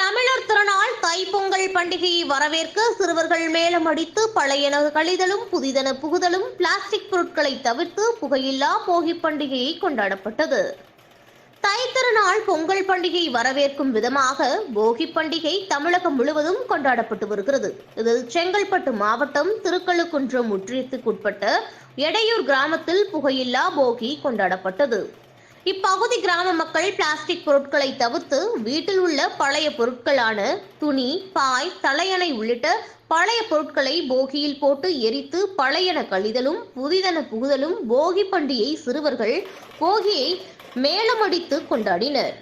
தமிழர் திருநாள் தைப்பொங்கல் பண்டிகையை வரவேற்க சிறுவர்கள் மேலும் அடித்து பழையன கழிதலும் புதிதன புகுதலும் பிளாஸ்டிக் பொருட்களை தவிர்த்து புகையில்லா போகி பண்டிகையை கொண்டாடப்பட்டது. தைத்திருநாள் பொங்கல் பண்டிகை வரவேற்கும் விதமாக போகி பண்டிகை தமிழகம் முழுவதும் கொண்டாடப்பட்டு வருகிறது. இதில் செங்கல்பட்டு மாவட்டம் திருக்கழுக்குன்றம் முற்றியத்துக்குட்பட்ட எடையூர் கிராமத்தில் புகையில்லா போகி கொண்டாடப்பட்டது. இப்பகுதி கிராம மக்கள் பிளாஸ்டிக் பொருட்களை தவிர்த்து வீட்டில் உள்ள பழைய பொருட்களான துணி பாய் தலையணை உள்ளிட்ட பழைய பொருட்களை போகியில் போட்டு எரித்து பழையன கழிதலும் புதிதன புகுதலும் போகி பண்டிகை சிறுவர்கள் போகியை மேளமடித்து கொண்டாடினர்.